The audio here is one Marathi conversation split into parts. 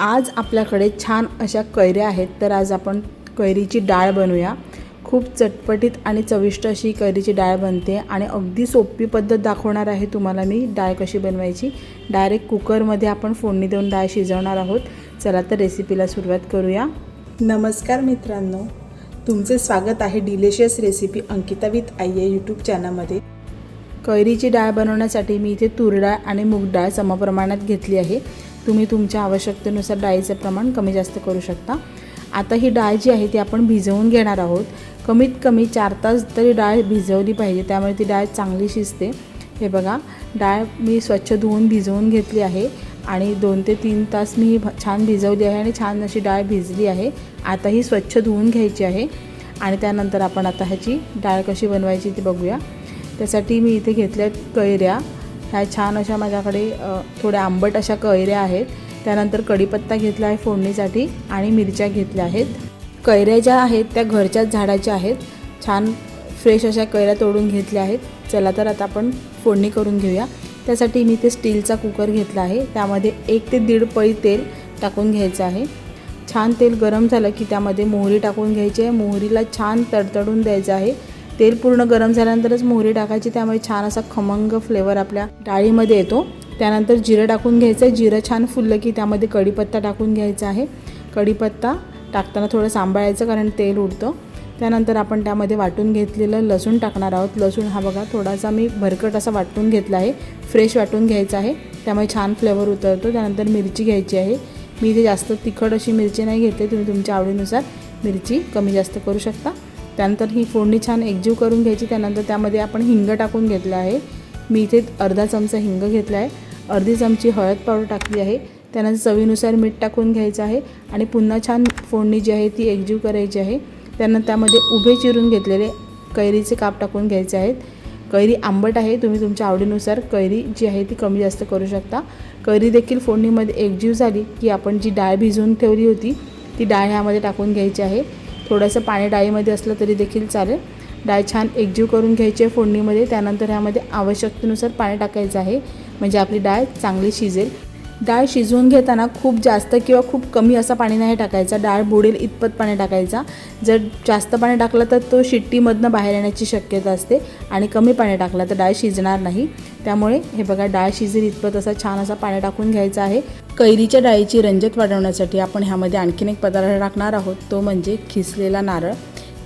आज आपल्याकडे छान अशा कैऱ्या आहेत तर आज आपण कैरीची डाळ बनवूया. खूप चटपटीत आणि चविष्ट अशी कैरीची डाळ बनते आणि अगदी सोपी पद्धत दाखवणार आहे तुम्हाला मी डाळ कशी बनवायची. डायरेक्ट कुकरमध्ये आपण फोडणी देऊन डाळ शिजवणार आहोत. चला तर रेसिपीला सुरुवात करूया. नमस्कार मित्रांनो. तुमचे स्वागत आहे डिलिशियस रेसिपी अंकिता विथ आई या यूट्यूब चॅनलमध्ये कैरीची डाळ बनवण्यासाठी मी इथे तूर डाळ आणि मूग डाळ समप्रमाणात घेतली आहे. तुम्ही तुमच्या आवश्यकतेनुसार डाळीचं प्रमाण कमी जास्त करू शकता. आता ही डाळ जी आहे ती आपण भिजवून घेणार आहोत. कमीत कमी चार तास तरी डाळ भिजवली पाहिजे त्यामुळे ती डाळ चांगली शिजते. हे बघा डाळ मी स्वच्छ धुवून भिजवून घेतली आहे आणि दोन ते तीन तास मी ही भ- छान भिजवली आहे आणि छान अशी डाळ भिजली आहे. आता ही स्वच्छ धुवून घ्यायची आहे आणि त्यानंतर आपण आता ह्याची डाळ कशी बनवायची ती बघूया. त्यासाठी मी इथे घेतल्या कैऱ्या ह्या छान अशा माझ्याकडे थोड्या आंबट अशा कैऱ्या आहेत. त्यानंतर कढीपत्ता घेतला आहे फोडणीसाठी आणि मिरच्या घेतल्या आहेत. कैऱ्या ज्या आहेत त्या घरच्याच झाडाच्या आहेत. छान फ्रेश अशा कैऱ्या तोडून घेतल्या आहेत. चला तर आता आपण फोडणी करून घेऊया. त्यासाठी मी ते स्टीलचा कुकर घेतला आहे. त्यामध्ये एक ते दीड पळी तेल टाकून घ्यायचं आहे. छान तेल गरम झालं की त्यामध्ये मोहरी टाकून घ्यायची आहे. मोहरीला छान तडतडून द्यायचं आहे. तेल पूर्ण गरम झाल्यानंतरच मोहरी टाकायची त्यामुळे छान असा खमंग फ्लेवर आपल्या डाळीमध्ये येतो. त्यानंतर जिरं टाकून घ्यायचं आहे. जिरं छान फुललं की त्यामध्ये कढीपत्ता टाकून घ्यायचा आहे. कढीपत्ता टाकताना थोडं सांभाळायचं कारण तेल उडतं. त्यानंतर आपण त्यामध्ये वाटून घेतलेलं लसूण टाकणार आहोत. लसूण हा बघा थोडासा मी भरकट असा वाटून घेतला आहे. फ्रेश वाटून घ्यायचा आहे. त्यामुळे छान फ्लेवर उतरतो. त्यानंतर मिरची घ्यायची आहे. मी इथे जास्त तिखट अशी मिरची नाही घेते. तुम्ही तुमच्या आवडीनुसार मिरची कमी जास्त करू शकता. त्यानंतर ही फोडणी छान एकजीव करून घ्यायची त्यानंतर त्यामध्ये आपण हिंग टाकून घेतलं आहे. मी इथे अर्धा चमचा हिंग घेतला आहे. अर्धी चमची हळद पावडर टाकली आहे. त्यानंतर चवीनुसार मीठ टाकून घ्यायचं आहे आणि पुन्हा छान फोडणी जी आहे ती एकजीव करायची आहे. त्यानंतर त्यामध्ये उभे चिरून घेतलेले कैरीचे काप टाकून घ्यायचे आहेत. कैरी आंबट आहे तुम्ही तुमच्या आवडीनुसार कैरी जी आहे ती कमी जास्त करू शकता. कैरी देखील फोडणीमध्ये एकजीव झाली की आपण जी डाळ भिजवून ठेवली होती ती डाळ ह्यामध्ये टाकून घ्यायची आहे. थोडंसं पाणी डाळीमध्ये असलं तरी देखील चालेल. डाळ छान एकजीव करून घ्यायची आहे फोडणीमध्ये. त्यानंतर ह्यामध्ये आवश्यकतेनुसार पाणी टाकायचं आहे. म्हणजे आपली डाळ चांगली शिजेल. डाळ शिजवून घेताना खूप जास्त किंवा खूप कमी असं पाणी नाही टाकायचं. डाळ बुडेल इतपत पाणी टाकायचा. जर जास्त पाणी टाकलं तर तो शिट्टीमधनं बाहेर येण्याची शक्यता असते आणि कमी पाणी टाकलं तर डाळ शिजणार नाही. त्यामुळे हे बघा डाळ शिजेल इतपत असा छान असा पाणी टाकून घ्यायचा आहे. कैरीच्या डाळीची रंजत वाढवण्यासाठी आपण ह्यामध्ये आणखीन एक पदार्थ टाकणार आहोत. तो म्हणजे खिसलेला नारळ.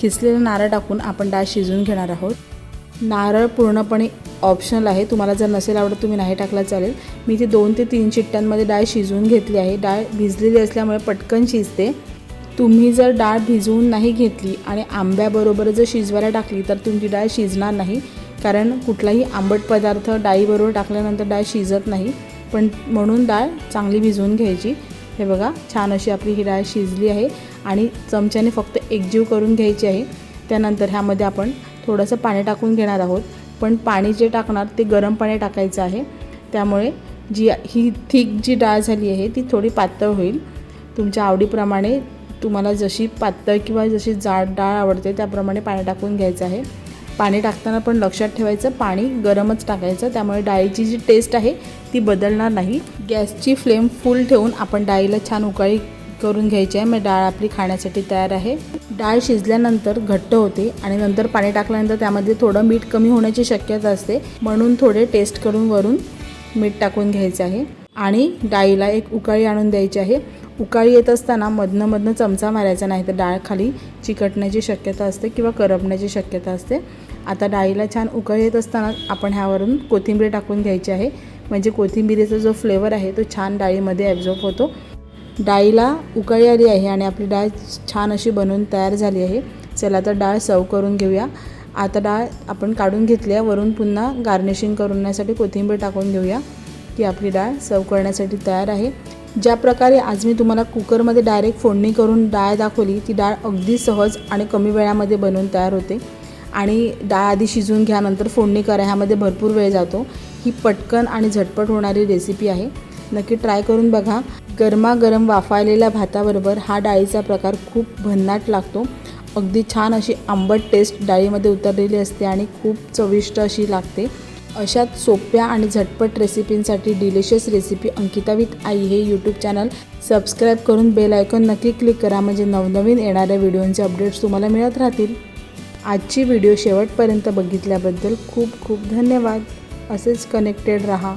खिसलेला नारळ टाकून आपण डाळ शिजवून घेणार आहोत. नारळ पूर्णपणे ऑप्शनल आहे. तुम्हाला जर नसेल आवडत तुम्ही नाही टाकला चालेल. मी ती दोन ते तीन चिट्ट्यांमध्ये डाळ शिजवून घेतली आहे. डाळ भिजलेली असल्यामुळे पटकन शिजते. तुम्ही जर डाळ भिजवून नाही घेतली आणि आंब्याबरोबर जर शिजवायला टाकली तर तुमची डाळ शिजणार नाही. कारण कुठलाही आंबट पदार्थ डाळीबरोबर टाकल्यानंतर डाळ शिजत नाही. पण म्हणून डाळ चांगली भिजवून घ्यायची. हे बघा छान अशी आपली ही डाळ शिजली आहे. आणि चमच्याने फक्त एकजीव करून घ्यायची आहे. त्यानंतर ह्यामध्ये आपण थोडंसं पाणी टाकून घेणार आहोत. पण पाणी जे टाकणार ते गरम पाणी टाकायचं आहे. त्यामुळे जी ही थिक जी डाळ झाली आहे ती थोडी पातळ होईल. तुमच्या आवडीप्रमाणे तुम्हाला जशी पातळ किंवा जशी जाड डाळ आवडते त्याप्रमाणे पाणी टाकून घ्यायचं आहे. पाणी टाकताना पण लक्षात ठेवायचं पाणी गरमच टाकायचं. त्यामुळे डाळीची जी टेस्ट आहे ती बदलणार नाही. गॅसची फ्लेम फुल ठेवून आपण डाळीला छान उकाळी करून घ्यायची आहे. मग डाळ आपली खाण्यासाठी तयार आहे. डाळ शिजल्यानंतर घट्ट होते आणि नंतर पाणी टाकल्यानंतर त्यामध्ये थोडं मीठ कमी होण्याची शक्यता असते. म्हणून थोडे टेस्ट करून वरून मीठ टाकून घ्यायचं आहे. आणि डाळीला एक उकाळी आणून द्यायची आहे. उकाळी येत असताना मधनं मधनं चमचा मारायचा नाही तर डाळ खाली चिकटण्याची शक्यता असते किंवा करपण्याची शक्यता असते. आता डाळीला छान उकळी येत असताना आपण ह्यावरून कोथिंबीर टाकून घ्यायची आहे. म्हणजे कोथिंबीरीचा जो फ्लेवर आहे तो छान डाळीमध्ये ॲब्झॉर्ब होतो. डाळीला उकळी आली आहे आणि आपली डाळ छान अशी बनवून तयार झाली आहे. चला तर डाळ सर्व करून घेऊया. आता डाळ आपण काढून घेतली आहे. वरून पुन्हा गार्निशिंग करण्यासाठी कोथिंबीर टाकून घेऊया. की आपली डाळ सर्व करण्यासाठी तयार आहे. ज्या प्रकारे आज मी तुम्हाला कुकरमध्ये डायरेक्ट फोडणी करून डाळ दाखवली ती डाळ अगदी सहज आणि कमी वेळामध्ये बनवून तयार होते. आणि डाळ आधी शिजवून घ्या नंतर फोडणी करा ह्यामध्ये भरपूर वेळ जातो. ही पटकन आणि झटपट होणारी रेसिपी आहे. नक्की ट्राय करून बघा. गरमागरम वाफाळलेल्या भाताबरोबर हा डाळीचा प्रकार खूप भन्नाट लागतो. अगदी छान अशी आंबट टेस्ट डाळीमध्ये उतरलेली असते आणि खूप चविष्ट अशी लागते. अशाच सोप्या आणि झटपट रेसिपींसाठी डिलिशियस रेसिपी अंकिता विथ आई हे यूट्यूब चॅनल सबस्क्राईब करून बेल आयकॉन नक्की क्लिक करा. म्हणजे नवनवीन येणाऱ्या व्हिडिओंचे अपडेट्स तुम्हाला मिळत राहतील. आजची व्हिडिओ शेवटपर्यंत बघितल्याबद्दल खूप खूप धन्यवाद. असेच कनेक्टेड रहा.